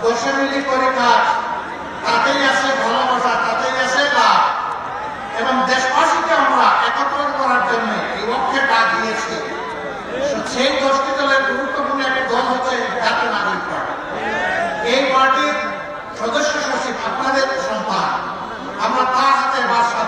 কৈশোরী করে কাজ তাতেই আছে ভালোবাসা, তাতেই আছে লাভ। এবং দেশবাসীকে আমরা একত্র করার জন্য বিপক্ষে ডাক দিয়েছি। সেই দশটি দলের গুরুত্বপূর্ণ একটি দল হচ্ছে জাতীয় নাগরিক এই পার্টির সদস্য সচিব আপনাদের সন্তান আমরা তার হাতে বাসা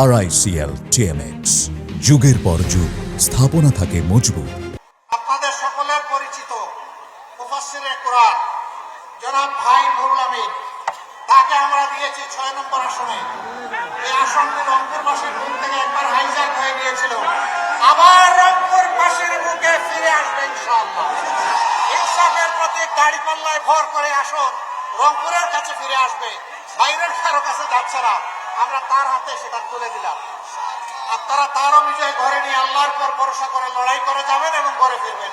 আর আইসিএল টিএমএক্স যুগের পর যুগ, স্থাপনা থাকে মজবুত। আপনাদের সকলের পরিচিত মুফাসসিরে কোরআন, জনাব ভাই নুরুল আমিন। তাকে আমরা দিয়েছি ছয় নম্বর আসনে। এই আসনটি রংপুরবাসীর মুখ থেকে একবার হাইজ্যাক হয়ে গিয়েছিল। আবার রংপুর রংপুরবাসীর মুখে ফিরে আসবে ইনশাআল্লাহ। ইনসাফের প্রতি দাড়ি পাল্লায় ভর করে আসন। রংপুরের কাছে ফিরে আসবে। বাইরের কারও কাছে যাচ্ছে না। আমরা তার হাতে সেটা তুলে দিলাম। আপনারা তারও বিজয় ঘরে নিয়ে আল্লাহর পর ভরসা করে লড়াই করে যাবেন এবং ঘরে ফিরবেন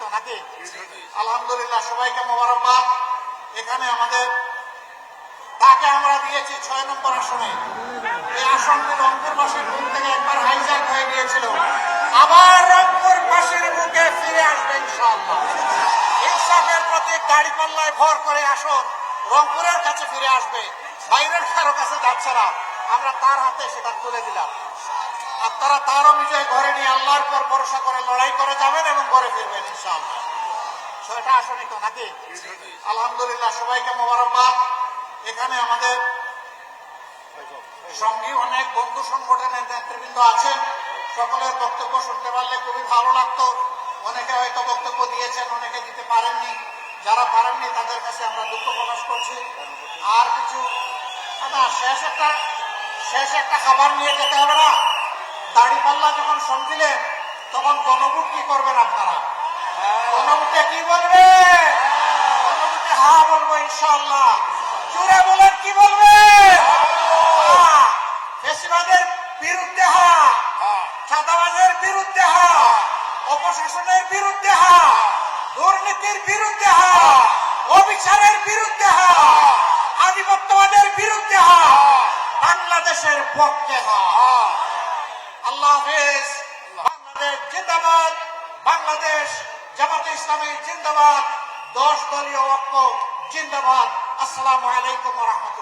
তো নাকি? আলহামদুলিল্লাহ, সবাইকে মোবারকবাদ। এখানে আমাদের তাকে আমরা দিয়েছি ছয় নম্বর আসনে। এই আসনটি রংপুরবাসীর মুখ থেকে একবার হাইজ্যাক হয়ে গিয়েছিল। আবার রংপুরবাসীর মুখে ফিরে আসবে, ইনশাআল্লাহ। ইনসাফের প্রতি দাড়ি পাল্লায় ভর করে আসন। রংপুরের কাছে ফিরে আসবে। বাইরের কারও কাছে যাচ্ছে না। আমরা তার হাতে সেটা তুলে দিলাম। আপনারা তারও বিজয় ঘরে নিয়ে আল্লাহর পর ভরসা করে লড়াই করে যাবেন এবং ঘরে ফিরবেন, ইনশাআল্লাহ। ছয়টা আসনই তো নাকি? আলহামদুলিল্লাহ, সবাইকে মোবারকবাদ। এখানে আমাদের সঙ্গী অনেক বন্ধু সংগঠনের নেতৃবৃন্দ আছেন। সকলের বক্তব্য শুনতে পারলে খুবই ভালো লাগতো। অনেকে হয়তো বক্তব্য দিয়েছেন, অনেকে দিতে পারেননি। যারা পারেননি তাদের কাছে আমরা দুঃখ প্রকাশ করছি। আর কিছু না শেষ একটা শেষ একটা খাবার নিয়ে যেতে হবে না। দাড়ি পাল্লা যখন শুনছিলেন তখন গণভোট কি করবেন আপনারা? গণভোটে কি বলবে? গণভোটে হা বলব ইনশাল্লাহ জুড়ে বলেন, কি বলবে? ফেসিবাদের বিরুদ্ধে হা। চাঁদাবাজের বিরুদ্ধে হা। অপশাসনের বিরুদ্ধে হা। দুর্নীতির বিরুদ্ধে হা অবিচারের বিরুদ্ধে হা আধিপত্যবাদের বিরুদ্ধে হা বাংলাদেশের পক্ষে হা আল্লাহ হাফেজ, বাংলাদেশ জিন্দাবাদ, বাংলাদেশ জামাতে ইসলামী জিন্দাবাদ, দশ দলীয় ঐক্য জিন্দাবাদ। আসসালামু আলাইকুম রহমতুল্লাহ।